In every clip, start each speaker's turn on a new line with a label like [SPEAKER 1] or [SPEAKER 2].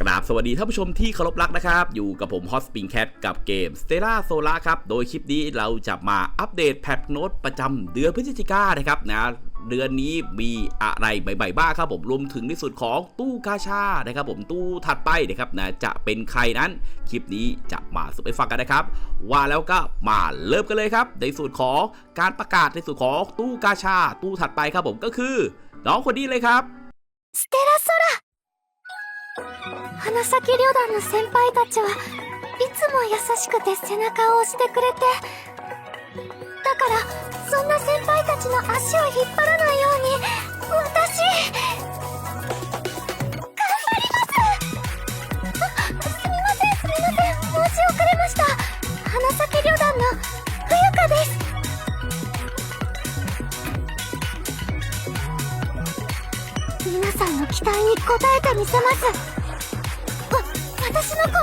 [SPEAKER 1] กราบสวัสดีท่านผู้ชมที่เคารพรักนะครับ อยู่กับผมฮอสปิงแคทกับเกมสเตล่าโซล่าครับ โดยคลิปนี้เราจะมาอัปเดตแพทโน้ตประจำเดือนพฤศจิกานะครับนะเดือนนี้มีอะไรใหม่ๆบ้างครับผมรวมถึงในส่วนของตู้กาชานะครับผมตู้ถัดไปนะครับนะจะเป็นใครนั้นคลิปนี้จะมาสุดไปฟังกันนะครับ ว่าแล้วก็มาเริ่มกันเลยครับ ในส่วนของการประกาศในส่วนของตู้กาชา ตู้ถัดไปครับผมก็คือน้องคนนี้เลยครับ
[SPEAKER 2] สเตล่าโซล่า 花咲旅団の先輩たちはいつも優しくて背中を押してくれてだからそんな先輩たちの足を引っ張らないように私頑張ります。あすみません。すみません申し遅れました。花咲旅団の冬香です皆さんの期待に応えてみせます。私の拳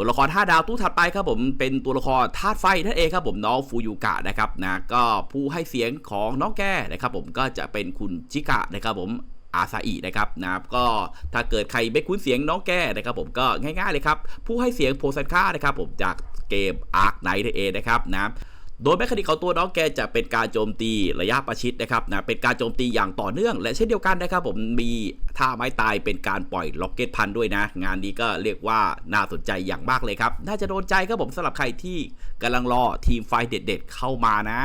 [SPEAKER 1] ตัวละคร5ดาวตู้ถัดไปครับผมเป็นตัวละครธาตุไฟนั่นเองครับผมน้องฟูยูกะนะครับนะก็ผู้ให้เสียงของน้องแกนะครับผมก็จะเป็นคุณจิกะนะครับผมอาซาอินะครับนะครับก็ถ้าเกิดใครไม่คุ้นเสียงน้องแกนะครับผมก็ง่ายๆเลยครับ ผู้ให้เสียงโพสันค่านะครับผมจากเกมอาร์คไนท์นั่นเองนะครับนะ โดยแมคคานิกของตัวน้องแกจะเป็นการโจมตีระยะประชิดนะครับนะเป็นการโจมตีอย่างต่อเนื่อง และเช่นเดียวกันนะครับผมมีท่าไม้ตายเป็นการปล่อยล็อกเก็ตพันด้วยนะ งานนี้ก็เรียกว่าน่าสนใจอย่างมากเลยครับ น่าจะโดนใจครับผมสำหรับใครที่กำลังรอทีมไฟเด็ด ๆ เข้ามานะ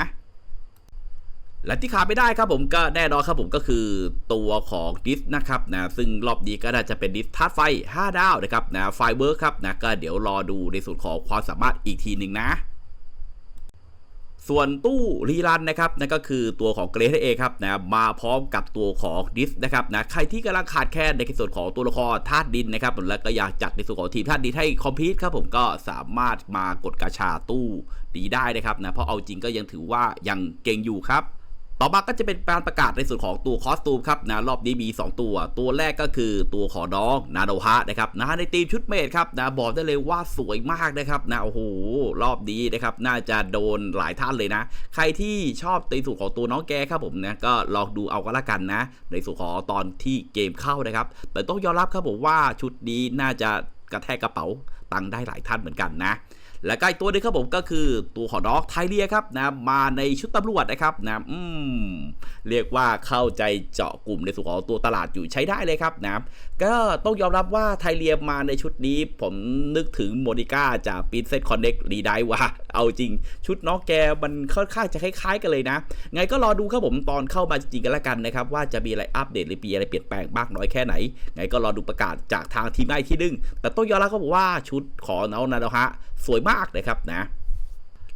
[SPEAKER 1] และที่ขาดไม่ได้ครับผมก็แน่นอนครับผมก็คือตัวของดิสนะครับนะซึ่งรอบนี้ก็น่าจะเป็นดิสธาตุไฟ 5 ดาวนะครับนะไฟเวิร์คครับนะก็เดี๋ยวรอดูในส่วนของความสามารถอีกทีหนึ่งนะ ส่วนตู้รีรันนะครับนั่นก็คือตัวของเกรทเองครับนะมาพร้อมกับตัวของดิสนะครับนะใครที่กำลังขาดแคลนในส่วนของตัวละครธาตุดินนะครับแล้วก็อยากจัดในส่วนของทีมธาตุดินให้คอมพิวต์ครับผมก็สามารถมากดกระชาตู้ดีได้นะครับนะเพราะเอาจริงก็ยังถือว่ายังเก่งอยู่ครับ ต่อมาก็จะเป็นการประกาศในส่วนของตัวคอสตูมครับนะรอบนี้มี 2 ตัว ตัวแรกก็คือตัวของน้องนาโดฮะนะครับนะในทีมชุดเมดครับนะบอกได้เลยว่าสวยมากนะครับนะโอ้โหรอบนี้นะครับน่าจะโดนหลายท่านเลยนะ ใครที่ชอบในส่วนของตัวน้องแกครับผมนะก็ลองดูเอาก็แล้วกันนะ ในส่วนของตอนที่เกมเข้านะครับ แต่ต้องยอมรับครับผมว่าชุดนี้น่าจะกระแทกกระเป๋าตังได้หลายท่านเหมือนกันนะ และก็อีกตัวนึงครับผมก็คือตัวของน้องไทเรียครับนะมาในชุดตำรวจนะครับนะอืมเรียกว่าเข้าใจเจาะกลุ่มในส่วนของตัวตลาดอยู่ใช้ได้เลยครับนะก็ต้องยอมรับว่าไทเรียมาในชุดนี้ ผมนึกถึงโมนิก้าจากปินเซตคอนเน็กรีไดว่าเอาจริง ชุดน้องแกมันค่อนข้างจะคล้ายๆกันเลยนะ ไงก็รอดูครับผมตอนเข้ามาจริงๆกันละกันนะครับว่าจะมีอะไรอัปเดตหรือมีอะไรเปลี่ยนแปลงมากน้อยแค่ไหน ไงก็รอดูประกาศจากทางทีมไอที่นึงแต่ต้องยอมรับครับผมว่าชุดของน้องนาโดฮะ สวยมากนะครับนะ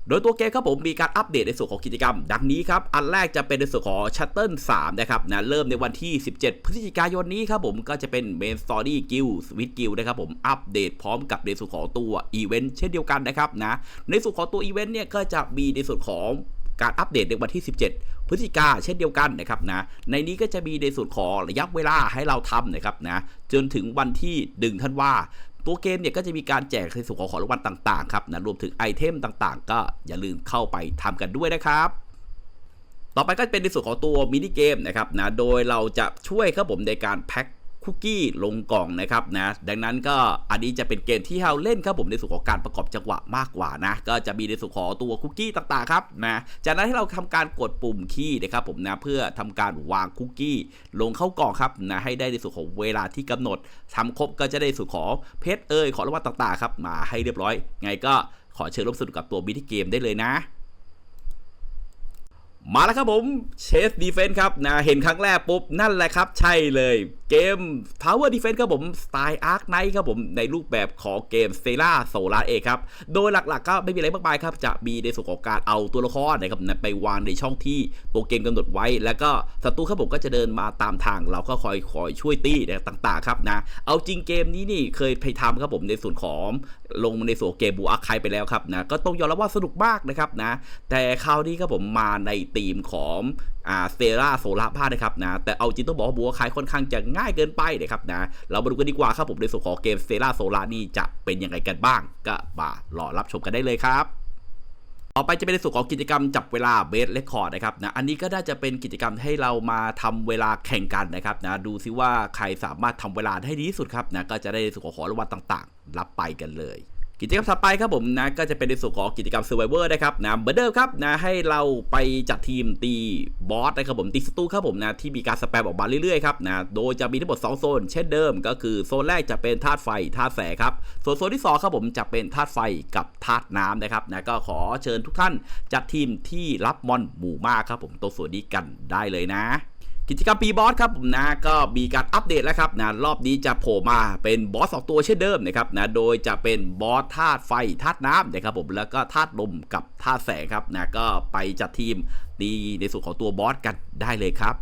[SPEAKER 1] โดยตัวเกมครับผมมีการอัปเดตในส่วนของกิจกรรม ดังนี้ครับ อันแรกจะเป็นในส่วนของชัตเติล3นะครับนะเริ่มในวันที่ 17 พฤศจิกายนนี้ครับผมก็จะเป็นเมนสตอรี่กิลสวิตกิลนะครับผมอัปเดตพร้อมกับในส่วนของตัวอีเวนต์เช่นเดียวกันนะครับนะในส่วนของตัวอีเวนต์เนี่ยก็จะมีในส่วนของการอัปเดตในวันที่ 17 พฤศจิกาเช่นเดียวกันนะครับนะ ในนี้ก็จะมีในส่วนของระยะเวลาให้เราทำนะครับนะ จนถึงวันที่ดึงท่านว่า ตัวเกมเนี่ยก็จะมีการแจกในส่วนของของรางวัลต่างๆครับนะรวมถึงไอเทมต่างๆ ก็อย่าลืมเข้าไปทำกันด้วยนะครับต่อไปก็เป็นในส่วนของตัวมินิเกมนะครับนะ โดยเราจะช่วยครับผมในการแพ็ค คุกกี้ลงกล่องนะครับนะดังนั้นก็อันนี้จะเป็นเกมที่เราเล่นครับผมในส่วนของการประกอบจังหวะมากกว่านะก็จะมีในส่วนของตัวคุกกี้ต่างๆครับนะจากนั้นให้เราทำการกดปุ่มคีย์นะครับผมนะเพื่อทำการวางคุกกี้ลงเข้ากล่องครับนะให้ได้ในส่วนของเวลาที่กำหนดทำครบก็จะได้ในส่วนของเพชรเอ่ยของรางวัลต่างๆครับมาให้เรียบร้อย ไงก็ขอเชิญร่วมสนุกกับตัวมินิเกมได้เลยนะ มาแล้วครับผมเชสดีเฟน s ์ครับนะเห็นครั้งแรกปุ๊บ นั่นแหละครับ ใช่เลย เกม Power Defense ครับผม สไตล์ Ark Knight ครับผม ในรูปแบบของเกม s t e l l a Solar เอครับ โดยหลักๆ ก็ไม่มีอะไรมากมายครับ จะมีในส่วนของการเอาตัวละครนะครับไปวางในช่องที่ตัวเกมกำหนดไว้ แล้วก็ศัตรูครับผมก็จะเดินมาตามทาง เราก็คอยคอยช่วยตีต่างๆ ครับนะ เอาจริงเกมนี้นี่เคยไปทำครับผมในส่วนของ ลงในส่วนเกมบูอาร์คายไปแล้วครับนะก็ต้องยอมรับว่าสนุกมากนะครับนะแต่คราวนี้ครับผมมาในธีมของอ่าเตล่าโซล่าพานะครับนะแต่เอาจริงต้องบอกว่าบัวคายค่อนข้างจะง่ายเกินไปนะครับนะเรามาดูกันดีกว่าครับผมในส่วนของเกมเตล่าโซล่านี่จะเป็นยังไงกันบ้าง ก็มารอรับชมกันได้เลยครับต่อไปจะเป็นในส่วนของกิจกรรมจับเวลาเบสเรคคอร์ดนะครับนะอันนี้ก็น่าจะเป็นกิจกรรมให้เรามาทำเวลาแข่งกันนะครับนะดูซิว่าใครสามารถทำเวลาได้ดีที่สุดครับนะก็จะได้ในส่วนของของรางวัลต่าง รับไปกันเลย กิจกรรมถัดไปครับผมนะก็จะเป็นในส่วนของกิจกรรม Survivor นะครับนะเหมือนเดิมครับนะให้เราไปจัดทีมตีบอสนะครับผมตีสตูครับผมนะที่มีการสแปมออกมาเรื่อยๆครับนะโดยจะมีทั้งหมด 2 โซน เช่นเดิมก็คือโซนแรกจะเป็นธาตุไฟธาตุแสครับส่วนโซนที่ 2 ครับผมจะเป็นธาตุไฟกับธาตุน้ำนะครับนะก็ขอเชิญทุกท่านจัดทีมที่รับมอนหมู่มากครับผมตัวส่วนนี้กันได้เลยนะ กิจกรรมปีบอสครับผมนะก็มีการอัปเดตแล้วครับนะรอบนี้จะโผล่มาเป็นบอสสองตัวเช่นเดิมนะครับนะโดยจะเป็นบอสธาตุไฟธาตุน้ำนะครับผมแล้วก็ธาตุลมกับธาตุแสงครับนะก็ไปจัดทีมตีในส่วนของตัวบอสกันได้เลยครับ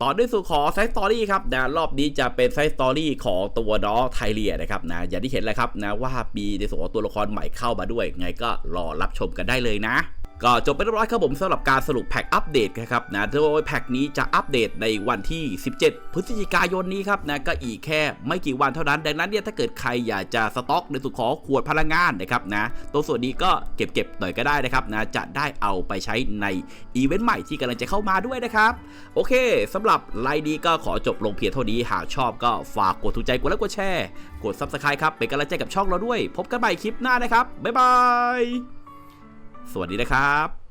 [SPEAKER 1] ต่อด้วยส่วนของไซส์สตอรี่ครับนะรอบนี้จะเป็นไซส์สตอรี่ของตัวน้องไทเลียนะครับนะอย่างที่เห็นแล้วครับนะว่ามีในส่วนของตัวละครใหม่เข้ามาด้วย ไงก็รอรับชมกันได้เลยนะ ก็จบไปเรียบร้อยครับผมสำหรับการสรุปแพ็กอัปเดตนะครับนะโดยแพ็กนี้จะอัปเดตในวันที่ 17 พฤศจิกายนนี้ครับนะก็อีกแค่ไม่กี่วันเท่านั้น ดังนั้นเนี่ยถ้าเกิดใครอยากจะสต็อกในส่วนของขวดพลังงานนะครับนะตัวส่วนนี้ก็เก็บเก็บๆหน่อยก็ได้นะครับนะจะได้เอาไปใช้ในอีเวนต์ใหม่ที่กำลังจะเข้ามาด้วยนะครับ โอเคสำหรับไลน์นี้ก็ขอจบลงเพียงเท่านี้หากชอบก็ฝากกดถูกใจกดไลค์กดแชร์กด Subscribe ครับเป็นกำลังใจกับช่องเราด้วย พบกันใหม่คลิปหน้านะครับบ๊ายบาย สวัสดีนะครับ